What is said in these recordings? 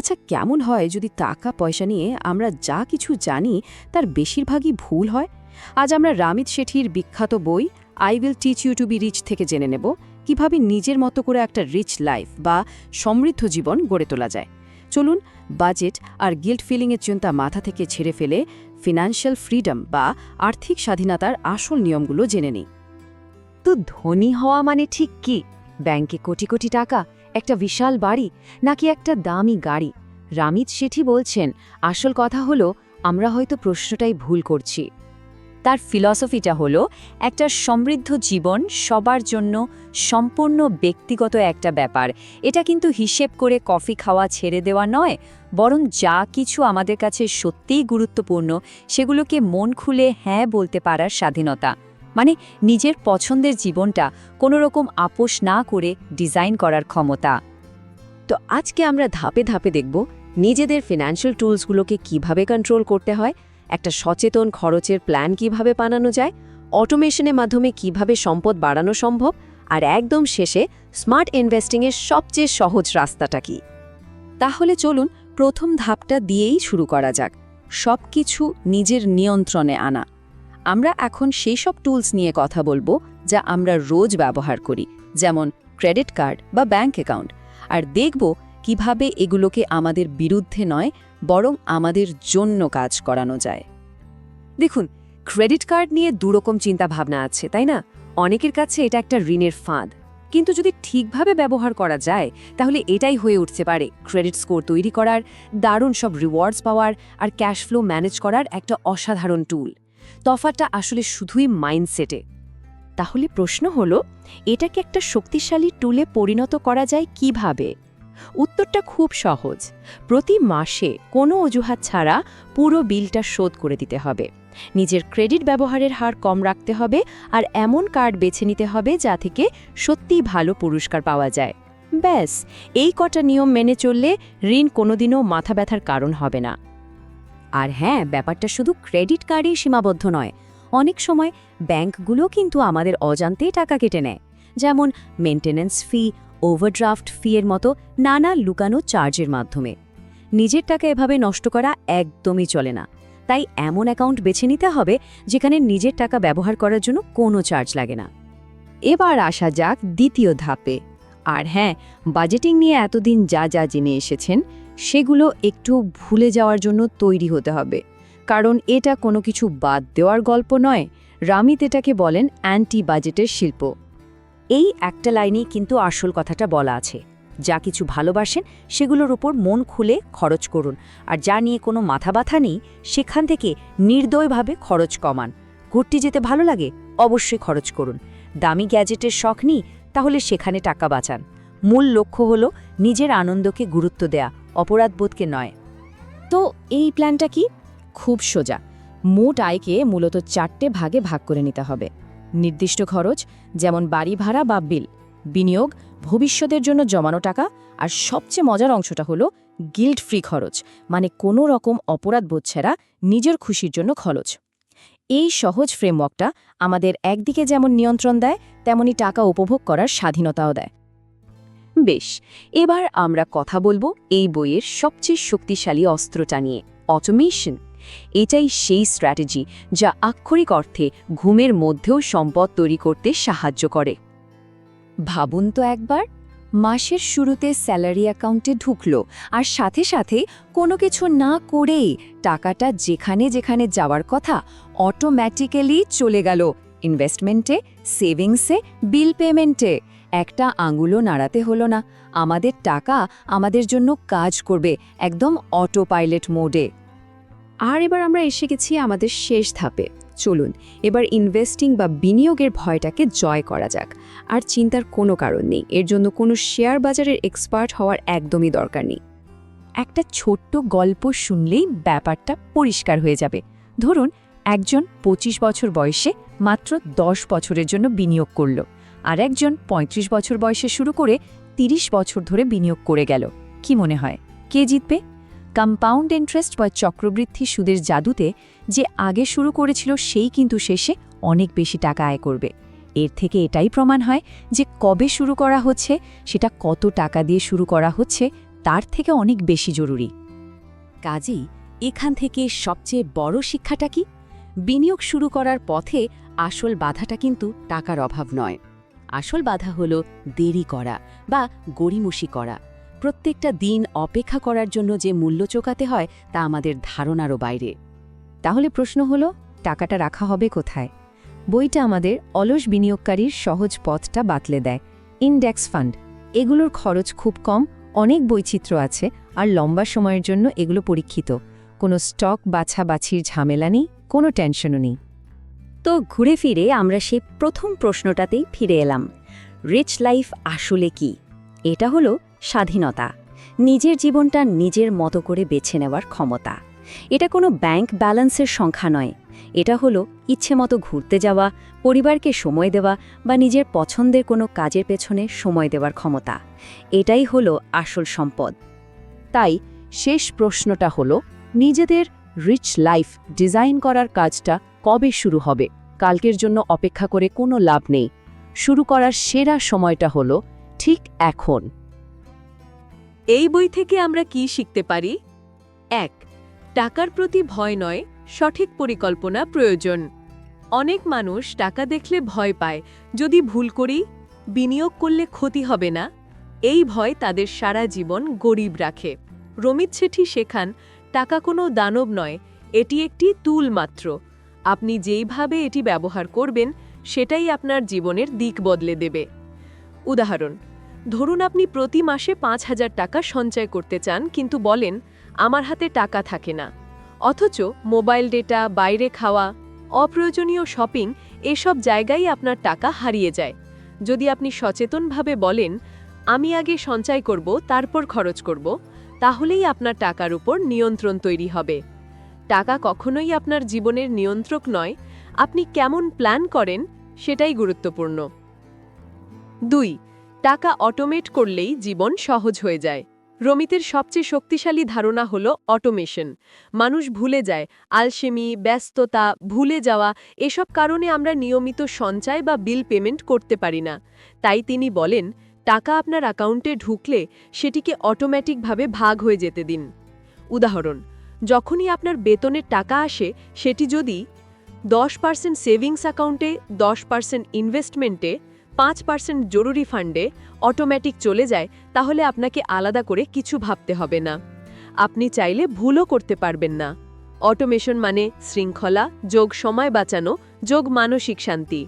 আচ্ছা কেমন হয় যদি টাকা, পয়সা নিয়ে আমরা যা কিছু জানি তার বেশিরভাগই ভুল হয়? আজ আমরা রামিত শেঠির বিখ্যাত বই, I will teach you to be rich থেকে জেনে নেব কীভাবে নিজের মতো করে একটা রিচ লাইফ বা সমৃদ্ধ জীবন গড়ে তোলা যায়। চলুন, বাজেট আর গিল্ট ফিলিংয়ের চিন্তা মাথা থেকে ছেড়ে ফেলে ফিনান্সিয়াল ফ্রিডম বা আর্থিক স্বাধীনতার আসল নিয়মগুলো জেনে নিই। তো ধনী হওয়া মানে ঠিক কি? ব্যাংকে কোটি কোটি টাকা একটা বিশাল বাড়ি নাকি একটা দামি গাড়ি? রামিত শেঠি বলছেন, আসল কথা হলো, আমরা হয়তো প্রশ্নটাই ভুল করছি। তার ফিলসফিটা হলো, একটা সমৃদ্ধ জীবন সবার জন্য সম্পূর্ণ ব্যক্তিগত একটা ব্যাপার। এটা কিন্তু হিসেব করে কফি খাওয়া ছেড়ে দেওয়া নয়, বরং যা কিছু আমাদের কাছে সত্যিই গুরুত্বপূর্ণ, সেগুলোকে মন খুলে হ্যাঁ বলতে পারার স্বাধীনতা। মানে নিজের পছন্দের জীবনটা কোনো রকম আপোষ না করে ডিজাইন করার ক্ষমতা। তো আজকে আমরা ধাপে ধাপে দেখব নিজেদের ফিনান্সিয়াল টুলসগুলোকে কীভাবে কন্ট্রোল করতে হয়, একটা সচেতন খরচের প্ল্যান কীভাবে বানানো যায় অটোমেশনের মাধ্যমে কীভাবে সম্পদ বাড়ানো সম্ভব, আর একদম শেষে স্মার্ট ইনভেস্টিংয়ের সবচেয়ে সহজ রাস্তাটা কি? তাহলে চলুন প্রথম ধাপটা দিয়েই শুরু করা যাক সব কিছু নিজের নিয়ন্ত্রণে আনা। আমরা এখন সেই সব টুলস নিয়ে কথা বলব যা আমরা রোজ ব্যবহার করি, যেমন ক্রেডিট কার্ড বা ব্যাংক অ্যাকাউন্ট আর দেখব কীভাবে এগুলোকে আমাদের বিরুদ্ধে নয়, বরং আমাদের জন্য কাজ করানো যায়। দেখুন ক্রেডিট কার্ড নিয়ে দুরকম চিন্তা ভাবনা আছে, তাই না? অনেকের কাছে এটা একটা ঋণের ফাঁদ। কিন্তু যদি ঠিকভাবে ব্যবহার করা যায়, তাহলে এটাই হয়ে উঠতে পারে ক্রেডিট স্কোর তৈরি করার, দারুণ সব রিওয়ার্ডস পাওয়ার আর ক্যাশ ফ্লো ম্যানেজ করার একটা অসাধারণ টুল তফাতটা আসলে শুধুই মাইন্ডসেটে তাহলে প্রশ্ন হলো, এটাকে একটা শক্তিশালী টুলে পরিণত করা যায় কীভাবে? উত্তরটা খুব সহজ। প্রতি মাসে কোনো অজুহাত ছাড়া পুরো বিলটা শোধ করে দিতে হবে। নিজের ক্রেডিট ব্যবহারের হার কম রাখতে হবে আর এমন কার্ড বেছে নিতে হবে যা থেকে সত্যিই ভালো পুরস্কার পাওয়া যায়। ব্যাস, এই কটা নিয়ম মেনে চললে ঋণ কোনোদিনও মাথা ব্যথার কারণ হবে না। আর হ্যাঁ ব্যাপারটা শুধু ক্রেডিট কার্ডেই সীমাবদ্ধ নয়। অনেক সময় ব্যাংকগুলো কিন্তু আমাদের অজান্তেই টাকা কেটে নেয়। যেমন মেনটেন্যান্স ফি, ওভারড্রাফট ফি এর মতো নানা লুকানো চার্জের মাধ্যমে। নিজের টাকা এভাবে নষ্ট করা একদমই চলে না। তাই এমন অ্যাকাউন্ট বেছে নিতে হবে যেখানে নিজের টাকা ব্যবহার করার জন্য কোনো চার্জ লাগে না। এবার আসা যাক দ্বিতীয় ধাপে। আর হ্যাঁ বাজেটিং নিয়ে এতদিন যা যা জেনে এসেছেন সেগুলো একটু ভুলে যাওয়ার জন্য তৈরি হতে হবে। কারণ এটা কোনো কিছু বাদ দেওয়ার গল্প নয়। রামিত এটাকে বলেন অ্যান্টি বাজেটের শিল্প। এই একটা লাইনেই কিন্তু আসল কথাটা বলা আছে। যা কিছু ভালোবাসেন, সেগুলোর ওপর মন খুলে খরচ করুন। আর যা নিয়ে কোনো মাথা ব্যথা নেই, সেখান থেকে নির্দয়ভাবে খরচ কমান। ঘুরতে যেতে ভালো লাগে, অবশ্যই খরচ করুন। দামি গ্যাজেটের শখ নিই, তাহলে সেখানে টাকা বাঁচান। মূল লক্ষ্য হলো নিজের আনন্দকে গুরুত্ব দেয়া। অপরাধবোধকে নয়। তো এই প্ল্যানটা কি? খুব সোজা। মোট আয়কে মূলত চারটে ভাগে ভাগ করে নিতে হবে। নির্দিষ্ট খরচ, যেমন বাড়ি ভাড়া বা বিল, বিনিয়োগ, ভবিষ্যতের জন্য জমানো টাকা, আর সবচেয়ে মজার অংশটা হলো গিল্ট ফ্রি খরচ মানে কোনো রকম অপরাধবোধ ছাড়া নিজের খুশির জন্য খরচ। এই সহজ ফ্রেমওয়ার্কটা আমাদের একদিকে যেমন নিয়ন্ত্রণ দেয়, তেমনি টাকা উপভোগ করার স্বাধীনতাও দেয়। বেশ, এবার আমরা কথা বলব এই বইয়ের সবচেয়ে শক্তিশালী অস্ত্রটা নিয়ে অটোমেশন এটাই সেই স্ট্র্যাটেজি যা আক্ষরিক অর্থে ঘুমের মধ্যেও সম্পদ তৈরি করতে সাহায্য করে। ভাবুন তো একবার, মাসের শুরুতে স্যালারি অ্যাকাউন্টে ঢুকলো আর সাথে সাথে কোনো কিছু না করেই টাকাটা যেখানে যেখানে যাওয়ার কথা অটোম্যাটিক্যালি চলে গেল ইনভেস্টমেন্টে সেভিংসে বিল পেমেন্টে একটা আঙুলও নাড়াতে হলো না। আমাদের টাকা আমাদের জন্য কাজ করবে, একদম অটো পাইলট মোডে আর এবার আমরা এসে গেছি আমাদের শেষ ধাপে। চলুন, এবার ইনভেস্টিং বা বিনিয়োগের ভয়টাকে জয় করা যাক। আর চিন্তার কোনো কারণ নেই, এর জন্য কোনো শেয়ার বাজারের এক্সপার্ট হওয়ার একদমই দরকার নেই। একটা ছোট্ট গল্প শুনলেই ব্যাপারটা পরিষ্কার হয়ে যাবে। ধরুন, একজন ২৫ বছর বয়সে মাত্র ১০ বছরের জন্য বিনিয়োগ করল। আর একজন ৩৫ বছর বয়সে শুরু করে ৩০ বছর ধরে বিনিয়োগ করে গেল। কি মনে হয়? কে জিতবে? কম্পাউন্ড ইন্টারেস্ট বা চক্রবৃদ্ধি সুদের জাদুতে যে আগে শুরু করেছিল সেই কিন্তু শেষে অনেক বেশি টাকা আয় করবে। এর থেকে এটাই প্রমাণ হয় যে কবে শুরু করা হচ্ছে, সেটা কত টাকা দিয়ে শুরু করা হচ্ছে, তার থেকে অনেক বেশি জরুরি। কাজেই এখান থেকে সবচেয়ে বড় শিক্ষাটা কি? বিনিয়োগ শুরু করার পথে আসল বাধাটা কিন্তু টাকার অভাব নয়। আসল বাধা হল দেরি করা বা গড়িমসি করা। প্রত্যেকটা দিন অপেক্ষা করার জন্য যে মূল্য চোকাতে হয় তা আমাদের ধারণারও বাইরে। তাহলে প্রশ্ন হলো, টাকাটা রাখা হবে কোথায়? বইটা আমাদের অলস বিনিয়োগকারীর সহজ পথটা বাতলে দেয়। Index fund. এগুলোর খরচ খুব কম, অনেক বৈচিত্র্য আছে আর লম্বা সময়ের জন্য এগুলো পরীক্ষিত। কোনো স্টক বাছাবাছির ঝামেলা নেই, কোনো টেনশনও নেই। তো ঘুরে ফিরে আমরা সেই প্রথম প্রশ্নটাতেই ফিরে এলাম, রিচ লাইফ আসলে কি? এটা হলো স্বাধীনতা, নিজের জীবনটা নিজের মতো করে বেছে নেওয়ার ক্ষমতা। এটা কোনো ব্যাংক ব্যালেন্সের সংখ্যা নয়, এটা হলো ইচ্ছে মতো ঘুরতে যাওয়া, পরিবারকে সময় দেওয়া বা নিজের পছন্দের কোনো কাজের পেছনে সময় দেওয়ার ক্ষমতা। এটাই হলো আসল সম্পদ। তাই শেষ প্রশ্নটা হলো, নিজেদের রিচ লাইফ ডিজাইন করার কাজটা কবে শুরু হবে? কালকের জন্য অপেক্ষা করে কোনো লাভ নেই। শুরু করার সেরা সময়টা হলো ঠিক এখন। এই বই থেকে আমরা কি শিখতে পারি? এক, টাকার প্রতি ভয় নয়, সঠিক পরিকল্পনা প্রয়োজন। অনেক মানুষ টাকা দেখলে ভয় পায়, যদি ভুল করি, বিনিয়োগ করলে ক্ষতি হবে না। এই ভয় তাদের সারা জীবন গরিব রাখে। রমিত শেঠি শেখান, টাকা কোনো দানব নয়, এটি একটি তুল মাত্র। আপনি যেইভাবে এটি ব্যবহার করবেন, সেটাই আপনার জীবনের দিক বদলে দেবে। উদাহরণ, ধরুন আপনি প্রতি মাসে পাঁচ হাজার টাকা সঞ্চয় করতে চান, কিন্তু বলেন, আমার হাতে টাকা থাকে না। অথচ মোবাইল ডেটা, বাইরে খাওয়া, অপ্রয়োজনীয় শপিং, এসব জায়গায় আপনার টাকা হারিয়ে যায়। যদি আপনি সচেতনভাবে বলেন, আমি আগে সঞ্চয় করব, তারপর খরচ করব, তাহলেই আপনার টাকার উপর নিয়ন্ত্রণ তৈরি হবে। টাকা কখনোই আপনার জীবনের নিয়ন্ত্রক নয়, আপনি কেমন প্ল্যান করেন সেটাই গুরুত্বপূর্ণ। দুই, টাকা অটোমেট করলেই জীবন সহজ হয়ে যায়। রমিতের সবচেয়ে শক্তিশালী ধারণা হল অটোমেশন। মানুষ ভুলে যায়, আলসেমি, ব্যস্ততা, ভুলে যাওয়া, এসব কারণে আমরা নিয়মিত সঞ্চয় বা বিল পেমেন্ট করতে পারি না। তাই তিনি বলেন, টাকা আপনার অ্যাকাউন্টে ঢুকলে সেটিকে অটোমেটিকভাবে ভাগ হয়ে যেতে দিন। উদাহরণ যখনই আপনার বেতনের টাকা আসে, সেটি যদি দশ পার্সেন্ট সেভিংস অ্যাকাউন্টে, দশ পার্সেন্ট ইনভেস্টমেন্টে, পাঁচ পার্সেন্ট জরুরি ফান্ডে অটোমেটিক চলে যায়, তাহলে আপনাকে আলাদা করে কিছু ভাবতে হবে না। আপনি চাইলে ভুলও করতে পারবেন না। অটোমেশন মানে শৃঙ্খলা, যোগ সময় বাঁচানো, যোগ মানসিক শান্তি।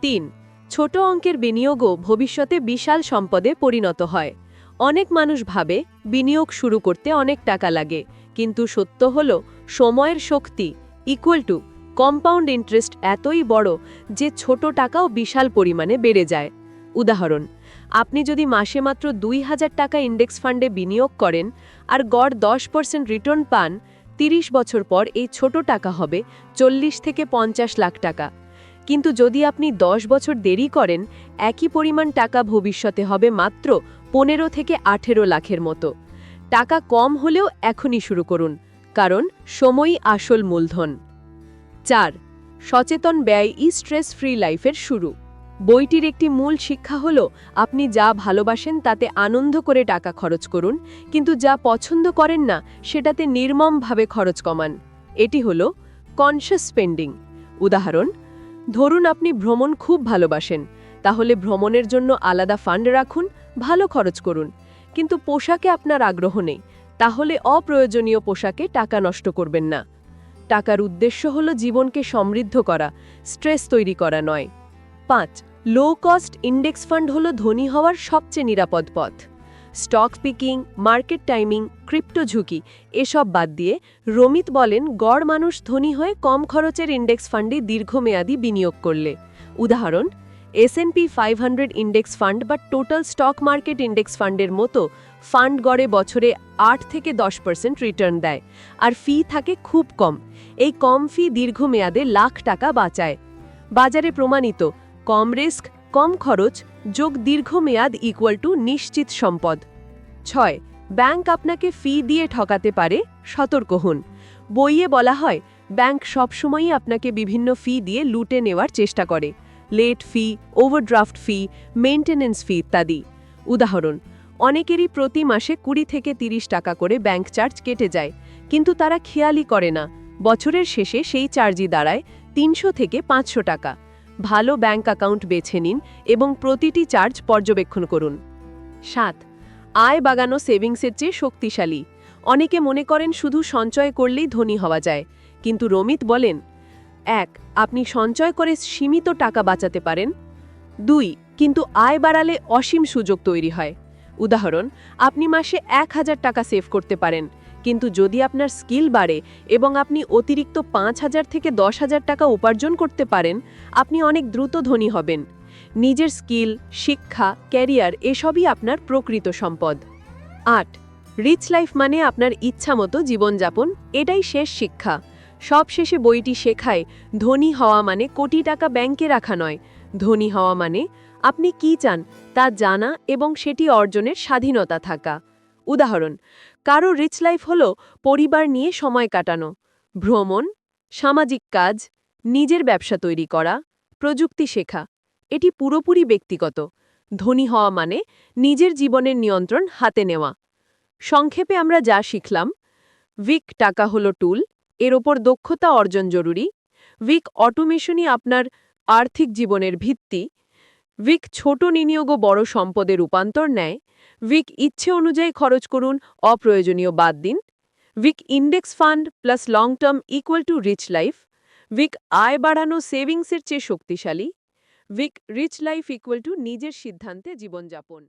তিন, ছোট অঙ্কের বিনিয়োগও ভবিষ্যতে বিশাল সম্পদে পরিণত হয়। অনেক মানুষ ভাবে, বিনিয়োগ শুরু করতে অনেক টাকা লাগে। কিন্তু সত্য হল, সময়ের শক্তি ইকুয়াল টু কম্পাউন্ড ইন্টারেস্ট এতই বড় যে ছোট টাকাও বিশাল পরিমাণে বেড়ে যায়। উদাহরণ, আপনি যদি মাসে মাত্র দুই হাজার টাকা ইন্ডেক্স ফান্ডে বিনিয়োগ করেন আর গড় দশ পার্সেন্ট রিটার্ন পান, তিরিশ বছর পর এই ছোট টাকা হবে চল্লিশ থেকে পঞ্চাশ লাখ টাকা। কিন্তু যদি আপনি দশ বছর দেরি করেন, একই পরিমাণ টাকা ভবিষ্যতে হবে মাত্র পনেরো থেকে আঠেরো লাখের মতো। টাকা কম হলেও এখনই শুরু করুন, কারণ সময়ই আসল মূলধন। চার, সচেতন ব্যয় ই স্ট্রেস ফ্রি লাইফের শুরু। বইটির একটি মূল শিক্ষা হল, আপনি যা ভালোবাসেন তাতে আনন্দ করে টাকা খরচ করুন, কিন্তু যা পছন্দ করেন না, সেটাতে নির্মমভাবে খরচ কমান। এটি হল কনশাস স্পেন্ডিং উদাহরণ, ধরুন আপনি ভ্রমণ খুব ভালোবাসেন, তাহলে ভ্রমণের জন্য আলাদা ফান্ড রাখুন, ভালো খরচ করুন। কিন্তু পোশাকে আপনার আগ্রহ নেই, তাহলে অপ্রয়োজনীয় পোশাকে টাকা নষ্ট করবেন না। টাকার উদ্দেশ্য হল জীবনকে সমৃদ্ধ করা, স্ট্রেস তৈরি করা নয়। পাঁচ লো কস্ট ইন্ডেক্স ফান্ড হল ধনী হওয়ার সবচেয়ে নিরাপদ পথ। Stock picking market timing crypto ঝুঁকি, এসব বাদ দিয়ে রমিত বলেন, গড় মানুষ ধনী হয়ে কম খরচের ইন্ডেক্স ফান্ডে দীর্ঘমেয়াদী বিনিয়োগ করলে। উদাহরণ S and P five hundred index fund বা টোটাল স্টক মার্কেট ইন্ডেক্স ফান্ডের মতো ফান্ড গড়ে বছরে আট থেকে দশ পার্সেন্ট রিটার্ন দেয়। আর ফি থাকে খুব কম। এই কম ফি দীর্ঘমেয়াদে লাখ টাকা বাঁচায়। বাজারে প্রমাণিত, কম রিস্ক কম খরচ যোগ দীর্ঘমেয়াদ ইকুয়াল টু নিশ্চিত সম্পদ। ছয়, ব্যাংক আপনাকে ফি দিয়ে ঠকাতে পারে, সতর্ক হন। বইয়ে বলা হয়, ব্যাংক সবসময়ই আপনাকে বিভিন্ন ফি দিয়ে লুটে নেওয়ার চেষ্টা করে। Late fee overdraft fee maintenance fee ইত্যাদি। উদাহরণ, অনেকেরই প্রতি মাসে কুড়ি থেকে তিরিশ টাকা করে ব্যাংক চার্জ কেটে যায়, কিন্তু তারা খেয়ালই করে না। বছরের শেষে সেই চার্জই দাঁড়ায় তিনশো থেকে পাঁচশো টাকা। ভালো ব্যাংক অ্যাকাউন্ট বেছে নিন এবং প্রতিটি চার্জ পর্যবেক্ষণ করুন। সাত, আয় বাগানো সেভিংসের চেয়ে শক্তিশালী। অনেকে মনে করেন শুধু সঞ্চয় করলেই ধনী হওয়া যায়, কিন্তু রমিত বলেন এক, আপনি সঞ্চয় করে সীমিত টাকা বাঁচাতে পারেন। দুই, কিন্তু আয় বাড়ালে অসীম সুযোগ তৈরি হয়। উদাহরণ, আপনি মাসে এক হাজার টাকা সেভ করতে পারেন, কিন্তু যদি আপনার স্কিল বাড়ে এবং আপনি অতিরিক্ত পাঁচ হাজার থেকে দশ হাজার টাকা উপার্জন করতে পারেন, আপনি অনেক দ্রুত ধনী হবেন। নিজের স্কিল, শিক্ষা, ক্যারিয়ার এসবই আপনার প্রকৃত সম্পদ। আট, রিচ লাইফ মানে আপনার ইচ্ছামতো জীবনযাপন, এটাই শেষ শিক্ষা। সব শেষে বইটি শেখায়, ধনী হওয়া মানে কোটি টাকা ব্যাংকে রাখা নয়। ধনী হওয়া মানে আপনি কি চান, তা জানা এবং সেটি অর্জনের স্বাধীনতা থাকা। উদাহরণ, কারও রিচ লাইফ হল পরিবার নিয়ে সময় কাটানো, ভ্রমণ, সামাজিক কাজ, নিজের ব্যবসা তৈরি করা, প্রযুক্তি শেখা। এটি পুরোপুরি ব্যক্তিগত। ধনী হওয়া মানে নিজের জীবনের নিয়ন্ত্রণ হাতে নেওয়া। সংক্ষেপে আমরা যা শিখলাম উইক টাকা হলো টুল এর ওপর দক্ষতা অর্জন জরুরি। উইক অটোমেশনই আপনার আর্থিক জীবনের ভিত্তি। উইক ছোট নিনিয়োগ ও বড় সম্পদে রূপান্তর নেয়। উইক ইচ্ছে অনুযায়ী খরচ করুন, অপ্রয়োজনীয় বাদ দিন। Week index fund plus long term equal to rich life. Week আয় বাড়ানো সেভিংসের চেয়ে শক্তিশালী। Week rich life equal to নিজের সিদ্ধান্তে জীবনযাপন।